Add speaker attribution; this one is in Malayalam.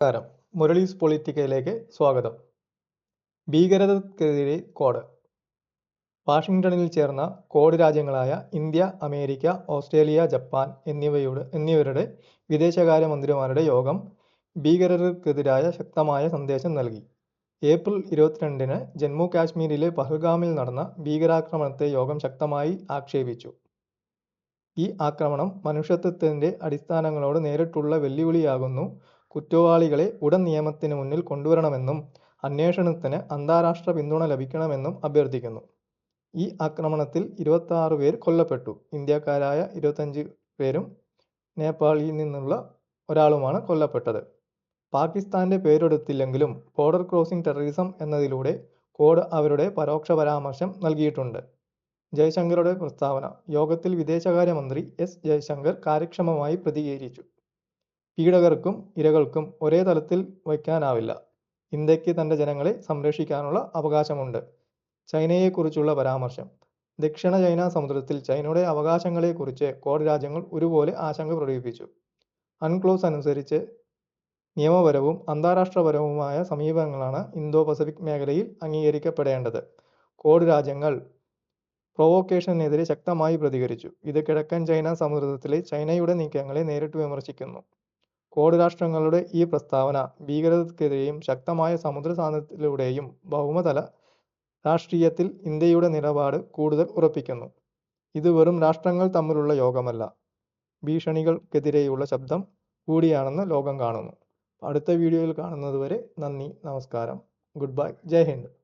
Speaker 1: നമസ്കാരം. മുരളീസ് പൊളിറ്റിക്കയിലേക്ക് സ്വാഗതം. ഭീകരതക്കെതിരെ കോഡ്. വാഷിംഗ്ടണിൽ ചേർന്ന കോഡ് രാജ്യങ്ങളായ ഇന്ത്യ അമേരിക്ക ഓസ്ട്രേലിയ ജപ്പാൻ എന്നിവയുടെ എന്നിവരുടെ വിദേശകാര്യമന്ത്രിമാരുടെ യോഗം ഭീകരർക്കെതിരായ ശക്തമായ സന്ദേശം നൽകി. ഏപ്രിൽ ഇരുപത്തിരണ്ടിന് ജമ്മു കാശ്മീരിലെ പഹൽഗാമിൽ നടന്ന ഭീകരാക്രമണത്തെ യോഗം ശക്തമായി ആക്ഷേപിച്ചു. ഈ ആക്രമണം മനുഷ്യത്വത്തിന്റെ അടിസ്ഥാനങ്ങളോട് നേരിട്ടുള്ള വെല്ലുവിളിയാകുന്നു കുറ്റവാളികളെ ഉടൻ നിയമത്തിന് മുന്നിൽ കൊണ്ടുവരണമെന്നും അന്വേഷണത്തിന് അന്താരാഷ്ട്ര പിന്തുണ ലഭിക്കണമെന്നും അഭ്യർത്ഥിക്കുന്നു. ഈ ആക്രമണത്തിൽ ഇരുപത്താറ് പേർ കൊല്ലപ്പെട്ടു. ഇന്ത്യക്കാരായ ഇരുപത്തഞ്ച് പേരും നേപ്പാളിൽ നിന്നുള്ള ഒരാളുമാണ് കൊല്ലപ്പെട്ടത്. പാകിസ്ഥാന്റെ പേരെടുത്തില്ലെങ്കിലും ബോർഡർ ക്രോസിംഗ് ടെററിസം എന്നതിലൂടെ കോഡ് അവരുടെ പരോക്ഷ പരാമർശം നൽകിയിട്ടുണ്ട്. ജയശങ്കറുടെ പ്രസ്താവന യോഗത്തിൽ വിദേശകാര്യമന്ത്രി എസ് ജയശങ്കർ കാര്യക്ഷമമായി പ്രതികരിച്ചു. പീഡകർക്കും ഇരകൾക്കും ഒരേ തലത്തിൽ വയ്ക്കാനാവില്ല. ഇന്ത്യയ്ക്ക് തന്റെ ജനങ്ങളെ സംരക്ഷിക്കാനുള്ള അവകാശമുണ്ട്. ചൈനയെക്കുറിച്ചുള്ള പരാമർശം. ദക്ഷിണ ചൈന സമുദ്രത്തിൽ ചൈനയുടെ അവകാശങ്ങളെക്കുറിച്ച് കോഡ് രാജ്യങ്ങൾ ഒരുപോലെ ആശങ്ക പ്രകടിപ്പിച്ചു. അൺക്ലോസ് അനുസരിച്ച് നിയമപരവും അന്താരാഷ്ട്രപരവുമായ സമീപനങ്ങളാണ് ഇന്തോ പസഫിക് മേഖലയിൽ അംഗീകരിക്കപ്പെടേണ്ടത്. കോഡ് രാജ്യങ്ങൾ പ്രൊവോക്കേഷനെതിരെ ശക്തമായി പ്രതികരിച്ചു. ഇത് കിഴക്കൻ ചൈന സമുദ്രത്തിലെ ചൈനയുടെ നീക്കങ്ങളെ നേരിട്ട് വിമർശിക്കുന്നു. കോഡ് രാഷ്ട്രങ്ങളുടെ ഈ പ്രസ്താവന ഭീകരതയ്ക്കെതിരെയും ശക്തമായ സമുദ്ര സാന്നിധ്യത്തിലൂടെയും ഭൗമതല രാഷ്ട്രീയത്തിൽ ഇന്ത്യയുടെ നിലപാട് കൂടുതൽ ഉറപ്പിക്കുന്നു. ഇത് വെറും രാഷ്ട്രങ്ങൾ തമ്മിലുള്ള യോഗമല്ല. ഭീഷണികൾക്കെതിരെയുള്ള ശബ്ദം കൂടിയാണെന്ന് ലോകം കാണുന്നു. അടുത്ത വീഡിയോയിൽ കാണുന്നതുവരെ നന്ദി നമസ്കാരം. Good bye. ജയ് ഹിന്ദ്.